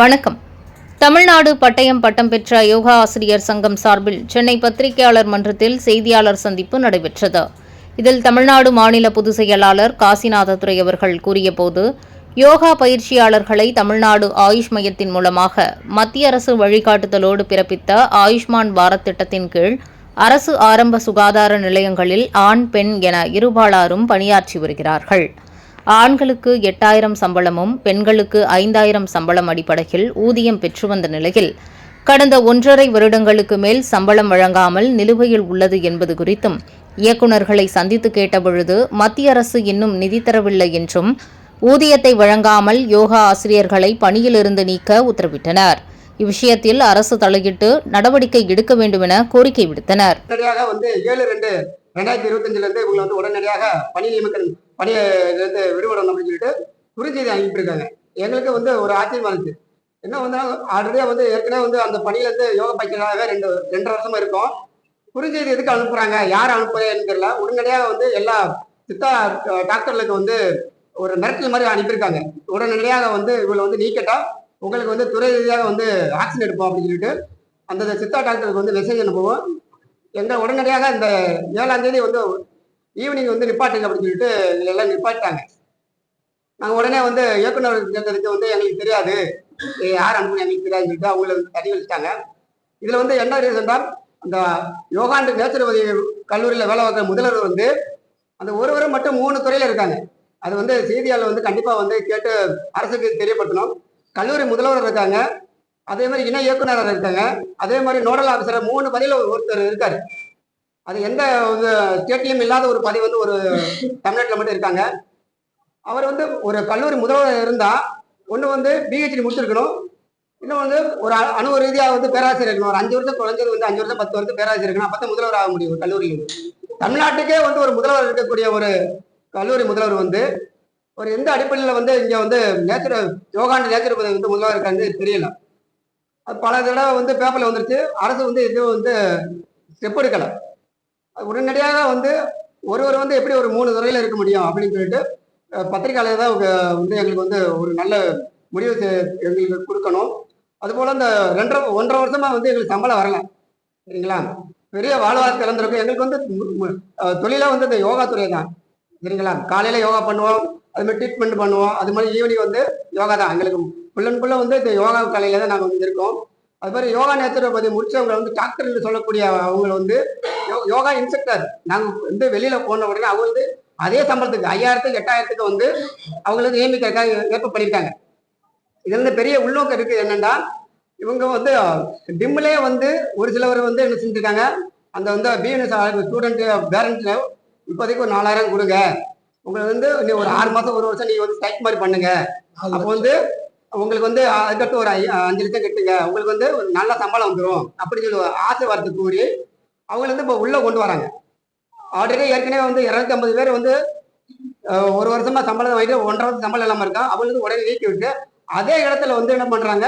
வணக்கம். தமிழ்நாடு பட்டயம் பட்டம் பெற்ற யோகா ஆசிரியர் சங்கம் சார்பில் சென்னை பத்திரிகையாளர் மன்றத்தில் செய்தியாளர் சந்திப்பு நடைபெற்றது. இதில் தமிழ்நாடு மாநில பொதுச் செயலாளர் காசிநாததுரை அவர்கள் கூறியபோது யோகா பயிற்சியாளர்களை தமிழ்நாடு ஆயுஷ் மையத்தின் மூலமாக மத்திய அரசு வழிகாட்டுதலோடு பிறப்பித்த ஆயுஷ்மான் பாரத் திட்டத்தின் கீழ் அரசு ஆரம்ப சுகாதார நிலையங்களில் ஆண் பெண் என இருபாலாரும் பணியாற்றி வருகிறார்கள். ஆண்களுக்கு எட்டாயிரம் சம்பளமும் பெண்களுக்கு ஐந்தாயிரம் சம்பளம் அடிப்படையில் ஊதியம் பெற்று வந்த நிலையில் கடந்த ஒன்றரை வருடங்களுக்கு மேல் சம்பளம் வழங்காமல் நிலுவையில் உள்ளது என்பது குறித்தும் இயக்குநர்களை சந்தித்து கேட்டபொழுது மத்திய அரசு இன்னும் நிதி தரவில்லை என்றும் ஊதியத்தை வழங்காமல் யோகா ஆசிரியர்களை பணியிலிருந்து நீக்க உத்தரவிட்டனர். இவ்விஷயத்தில் அரசு தலையிட்டு நடவடிக்கை எடுக்க வேண்டும் என கோரிக்கை விடுத்தனர். ரெண்டாயிரத்தி இருபத்தஞ்சிலேருந்து இவங்களை வந்து உடனடியாக பணி நியமிக்கணும் பணியிலிருந்து விடுபடணும் அப்படின்னு சொல்லிட்டு குறுஞ்செய்தி அனுப்பியிருக்காங்க. எங்களுக்கு வந்து ஒரு ஆச்சரியமா இருந்துச்சு. என்ன வந்து ஆல்ரெடியாக வந்து ஏற்கனவே வந்து அந்த பணியிலேருந்து யோகா பயிற்சியாக ரெண்டு ரெண்டரை வருஷமா இருக்கும். குறுஞ்செய்தி எதுக்கு அனுப்புகிறாங்க யார் அனுப்புறேன்னு தெரியல. உடனடியாக வந்து எல்லா சித்தா டாக்டர்களுக்கு வந்து ஒரு மிரட்டல் மாதிரி அனுப்பியிருக்காங்க. உடனடியாக வந்து இவங்களை வந்து நீக்கட்டா உங்களுக்கு வந்து துறை ரீதியாக வந்து ஆக்ஷன் எடுப்போம் அப்படின்னு சொல்லிட்டு அந்த சித்தா டாக்டருக்கு வந்து மெசேஜ் அனுப்புவோம். எங்க உடனடியாக இந்த ஏழாம் தேதி வந்து ஈவினிங் வந்து நிப்பாட்டுங்க அப்படின்னு சொல்லிட்டு எங்களை எல்லாம் நிப்பாட்டிட்டாங்க. நாங்கள் உடனே வந்து இயக்குனர் கேட்டதுக்கு வந்து எங்களுக்கு தெரியாது. யார் அனுப்புனு எங்களுக்கு தெரியாதுன்னு சொல்லிட்டு அவங்கள வந்து தள்ளி வச்சுட்டாங்க இதில் வந்து என்ன ரீசன் தான் அந்த யோகாண்டு நேச்சுரோபதி கல்லூரியில் வேலை பார்க்குற முதல்வர் வந்து அந்த ஒருவரும் மட்டும் மூணு துறையில் இருக்காங்க. அது வந்து செய்தியாளர் வந்து கண்டிப்பாக வந்து கேட்டு அரசுக்கு தெரியப்படுத்தணும். கல்லூரி முதல்வர் இருக்காங்க. அதே மாதிரி இணை இயக்குனர் இருக்காங்க. அதே மாதிரி நோடல் ஆஃபீஸர் மூணு பதில ஒருத்தர் இருக்காரு. அது எந்த ஸ்டேட்லையும் இல்லாத ஒரு பதவி வந்து ஒரு தமிழ்நாட்டில் மட்டும் இருக்காங்க. அவர் வந்து ஒரு கல்லூரி முதல்வர் இருந்தா ஒன்று வந்து பிஹெச்டி முடிச்சிருக்கணும். இன்னும் வந்து ஒரு அணு ரீதியாக வந்து பேராசிரியர் இருக்கணும். ஒரு அஞ்சு வருஷம் குறைஞ்சது வந்து அஞ்சு வருஷம் பத்து வருஷம் பேராசிரியர் இருக்கணும். அப்போ முதல்வர் ஆக முடியும் ஒரு கல்லூரியில். தமிழ்நாட்டுக்கே வந்து ஒரு முதல்வர் இருக்கக்கூடிய ஒரு கல்லூரி முதல்வர் வந்து ஒரு எந்த அடிப்படையில் வந்து இங்கே வந்து நேச்சுரல் யோகாண்டு நேச்சுரல் வந்து முதல்வர் இருக்கான்னு தெரியல. அது பல தடவை வந்து பேப்பரில் வந்துருச்சு. அரசு வந்து இதுவும் வந்து ஸ்டெப் எடுக்கலை. அது உடனடியாக வந்து ஒருவர் வந்து எப்படி ஒரு மூணு துறையில் இருக்க முடியும் அப்படின்னு சொல்லிட்டு பத்திரிகையாளர் தான் வந்து எங்களுக்கு வந்து ஒரு நல்ல முடிவு செ- எங்களுக்கு கொடுக்கணும். அதுபோல் இந்த ரெண்டரை ஒன்றரை வருஷமாக வந்து எங்களுக்கு சம்பளம் வரல. சரிங்களா? பெரிய வாழ்வாதாரத்தை இழந்திருக்கும். எங்களுக்கு வந்து தொழிலாக வந்து இந்த யோகா துறை தான். சரிங்களா? காலையில் யோகா பண்ணுவோம். அது மாதிரி ட்ரீட்மெண்ட் பண்ணுவோம். அது மாதிரி ஈவினிங் வந்து யோகா தான் எங்களுக்கு ஃபுல் வந்து இந்த யோகா கலையில தான் நாங்கள் வந்து இருக்கோம் அது மாதிரி யோகா நேச்சுரோபதி முடிச்சவங்களை வந்து டாக்டர்னு சொல்லக்கூடிய அவங்க வந்து யோ- யோகா இன்ஸ்ட்ரக்டர். நாங்கள் வந்து வெளியில் போன உடனே அவங்க வந்து அதே சம்பளத்துக்கு ஐயாயிரத்துக்கு எட்டாயிரத்துக்கு வந்து அவங்களுக்கு நியமிக்கிறதுக்காக ஏற்ப பண்ணியிருக்காங்க. இதில் இருந்து பெரிய உள்நோக்கம் இருக்குது என்னென்னா இவங்க வந்து டிம்லே வந்து ஒரு சிலவர் வந்து என்ன செஞ்சுருக்காங்க அந்த வந்து பிஎன்எஸ் ஸ்டூடெண்ட்டு பேரண்ட்ஸ் இப்போதைக்கு ஒரு நாலாயிரம் கொடுங்க. உங்களுக்கு வந்து நீ ஒரு ஆறு மாதம் ஒரு வருஷம் நீங்கள் வந்து ஸ்ட்ரைக் மாதிரி பண்ணுங்க. அப்போ வந்து உங்களுக்கு வந்து அதுக்கடுத்து ஒரு ஐ- அஞ்சு லட்சம் கட்டுங்க. உங்களுக்கு வந்து ஒரு நல்ல சம்பளம் வந்துடும் அப்படின்னு சொல்லி ஆசை வார்த்தை கூறி அவங்கள வந்து இப்போ உள்ளே கொண்டு வராங்க. ஆல்ரெடி ஏற்கனவே வந்து இரநூத்தி ஐம்பது பேர் வந்து ஒரு வருஷமா சம்பளம் வாங்கிட்டு ஒன்றரை வருஷம் சம்பளம் இல்லாமல் இருக்கா அவங்களுக்கு உடனே நீக்கி விட்டு அதே இடத்துல வந்து என்ன பண்ணுறாங்க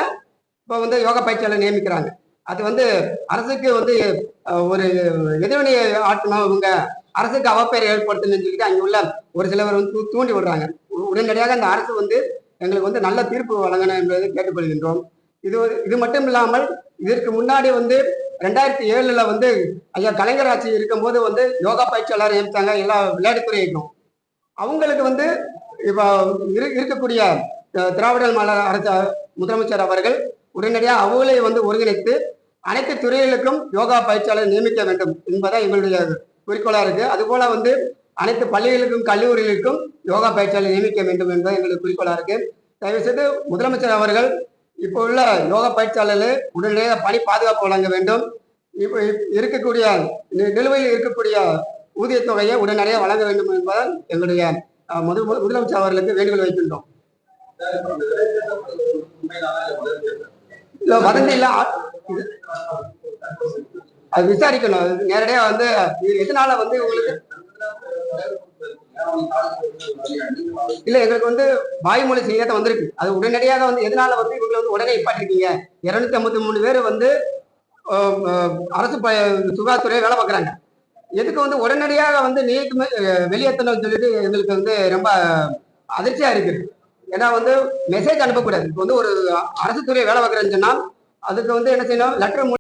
இப்போ வந்து யோகா பயிற்சியாளர் நியமிக்கிறாங்க. அது வந்து அரசுக்கு வந்து ஒரு எதிர்வினையை ஆட்டணும் இவங்க. அரசுக்கு அவப்பெயர் ஏற்படுத்தணும்னு சொல்லிட்டு அங்கே உள்ள ஒரு சிலவர் வந்து தூ- தூண்டி விடுறாங்க. உ- உடனடியாக அந்த அரசு வந்து எங்களுக்கு வந்து நல்ல தீர்ப்பு வழங்கணும் என்பதை கேட்டுக்கொள்கின்றோம். இது இது மட்டும் இல்லாமல் இதற்கு முன்னாடி வந்து ரெண்டாயிரத்தி ஏழுல வந்து ஐயா கலைஞர் ஆட்சி இருக்கும்போது வந்து யோகா பயிற்சியாளர் நியமித்தாங்க எல்லா விளையாட்டுத்துறை இருக்கும் அவங்களுக்கு வந்து இப்போ இரு- இருக்கக்கூடிய அஹ், திராவிடர் மாநில அரசு முதலமைச்சர் அவர்கள் உடனடியாக அவங்களே வந்து ஒருங்கிணைத்து அனைத்து துறைகளுக்கும் யோகா பயிற்சியாளர் நியமிக்க வேண்டும் என்பதை எங்களுடைய குறிக்கோளாக இருக்குது அதுபோல் வந்து அனைத்து பள்ளிகளுக்கும் கல்லூரிகளுக்கும் யோகா பயிற்சியாளர் நியமிக்க வேண்டும் என்பது எங்களுக்கு குறிக்கோளாக இருக்கு. தயவுசெய்து முதலமைச்சர் அவர்கள் இப்போ உள்ள யோகா பயிற்சியாளர்கள் உடனடியாக பணி பாதுகாப்பு வழங்க வேண்டும். இப்போ இருக்கக்கூடிய நிலுவையில் இருக்கக்கூடிய ஊதியத் தொகையை உடனடியாக வழங்க வேண்டும் என்பதால் எங்களுடைய முதல் முதலமைச்சர் அவர்களுக்கு வேண்டுகோள் வைக்கின்றோம். இல்ல வதந்தி இல்ல ஆ- அது விசாரிக்கணும். நேரடியாக நேரடியா வந்து இது எதனால வந்து உங்களுக்கு இல்ல எங்களுக்கு வந்து வாய்மொழி செய்தியாக வந்திருக்கு. அது உடனடியாக வந்து எதனால வந்து இவங்களை வந்து உடனே நிப்பாட்டிருக்கீங்க இருநூத்தி ஐம்பத்தி மூணு பேர் வந்து அரசு ப- சுகாதாரத்துறையை வேலை பார்க்குறாங்க. எதுக்கு வந்து உடனடியாக வந்து நீக்குமே வெளியேற்றணும்னு சொல்லிட்டு எங்களுக்கு வந்து ரொம்ப அதிர்ச்சியா இருக்குது ஏன்னா வந்து மெசேஜ் அனுப்பக்கூடாது. இப்போ வந்து ஒரு அரசு துறையை வேலை பார்க்குறேன்னு சொன்னால் அதுக்கு வந்து என்ன செய்யணும்? லெட்டர்